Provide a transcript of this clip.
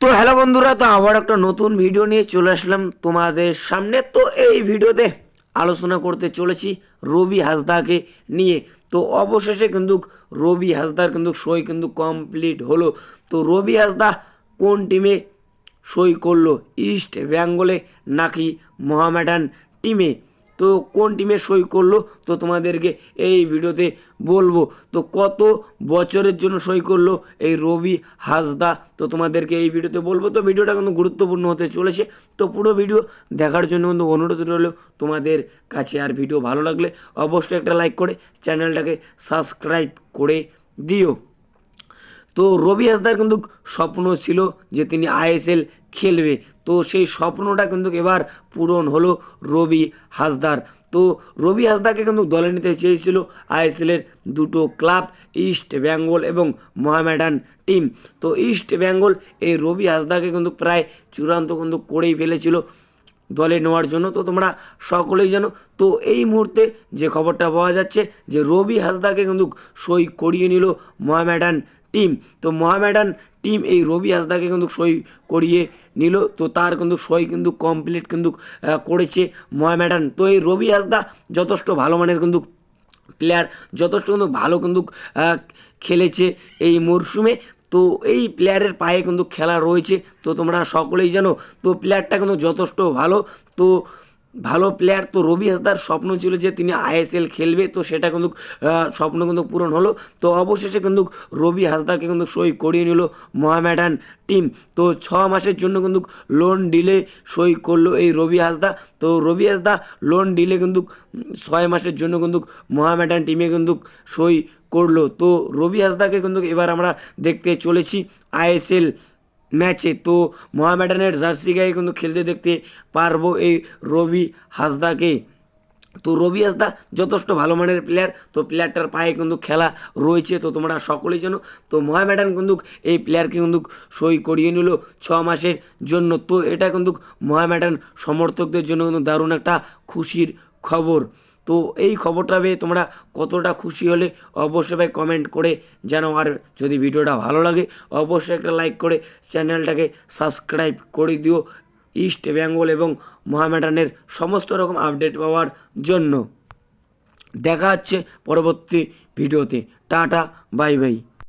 তো হ্যালো বন্ধুরা, তো আবার একটা নতুন ভিডিও নিয়ে চলে আসলাম তোমাদের সামনে। তো এই ভিডিওতে আলোচনা করতে চলেছি রবি হাসদাকে নিয়ে। তো অবশেষে কিন্তু রবি হাসদার কিন্তু সই কিন্তু কমপ্লিট হলো। তো রবি হাসদা কোন টিমে সই করল? ইস্ট বেঙ্গলে নাকি মোহামেডান টিমে তো কোন টিমে সই করল তো তোমাদেরকে এই ভিডিওতে বলব। তো কত বছরের জন্য সই করল এই রবি হাসদা? তো তোমাদেরকে এই ভিডিওতে বলব। তো ভিডিওটা কিন্তু গুরুত্বপূর্ণ হতে চলেছে। তো পুরো ভিডিও দেখার জন্য কিন্তু অনুরোধ রইল, তোমাদের কাছে আর ভিডিও ভালো লাগলে অবশ্যই একটা লাইক করে চ্যানেলটাকে সাবস্ক্রাইব করে দিও। তো রবি হাসদার কিন্তু স্বপ্ন ছিল যে তিনি আইএসএল খেলবে। তো সেই স্বপ্নটা কিন্তু এবার পূরণ হলো রবি হাসদার। তো রবি হাসদাকে কিন্তু দলে নিতে চেয়েছিল আইএসএলের দুটো ক্লাব, ইস্ট বেঙ্গল এবং মোহামেডান টিম। তো ইস্ট বেঙ্গল এই রবি হাসদাকে কিন্তু প্রায় চূড়ান্ত কিন্তু করেই ফেলেছিল দলে নেওয়ার জন্য। তো তোমরা সকলেই জানো, তো এই মুহূর্তে যে খবরটা পাওয়া যাচ্ছে যে রবি হাসদাকে কিন্তু সই করিয়ে নিল মোহামেডান টিম। তো মোহামেডান টিম এই রবি হাসদাকে কিন্তু সই করিয়ে নিল। তো তার কিন্তু সই কিন্তু কমপ্লিট কিন্তু করেছে মোহামেডান। তো এই রবি হাসদা যথেষ্ট ভালো মানের কিন্তু প্লেয়ার যথেষ্ট কিন্তু ভালো কিন্তু খেলেছে এই মরশুমে তো এই প্লেয়ারের পায়ে কিন্তু খেলা রয়েছে। তো তোমরা সকলেই জানো, তো প্লেয়ারটা কিন্তু যথেষ্ট ভালো। তো ভালো প্লেয়ার তো রবি হাসদার, স্বপ্ন ছিল যে তিনি আইএসএল খেলবে, তো সেটা কিন্তু স্বপ্ন কিন্তু পূরণ হলো। তো অবশেষে কিন্তু রবি হাসদাকে কিন্তু সই করিয়ে নিল মোহামেডান টিম। তো ছ মাসের জন্য কিন্তু লোন ডিলে সই করল এই রবি হাসদা তো রবি হাসদা লোন ডিলে কিন্তু ছয় মাসের জন্য কিন্তু মোহামেডান টিমে কিন্তু সই করল। তো রবি হাসদাকে কিন্তু এবার আমরা দেখতে চলেছি আইএসএল ম্যাচে। তো মোহামেডানের জার্সি গায়ে কিন্তু খেলতে দেখতে পারব এই রবি হাসদাকে। তো রবি হাসদা যথেষ্ট ভালো মানের প্লেয়ার তো প্লেয়ারটার পায়ে কিন্তু খেলা রয়েছে। তো তোমরা সকলেই জানো, তো মোহামেডান কিন্তু এই প্লেয়ারকে কিন্তু সই করিয়ে নিল ছ মাসের জন্য। তো এটা কিন্তু মোহামেডান সমর্থকদের জন্য কিন্তু দারুণ একটা খুশির খবর। তো এই খবরটা পেয়ে তোমরা কতটা খুশি হলে অবশ্যই ভাই কমেন্ট করে জানাও। আর যদি ভিডিওটা ভালো লাগে, অবশ্যই একটা লাইক করে চ্যানেলটাকে সাবস্ক্রাইব করে দিও ইস্ট বেঙ্গল এবং মোহামেডানের সমস্ত রকম আপডেট পাওয়ার জন্য। দেখা হচ্ছে পরবর্তী ভিডিওতে। Tata bye bye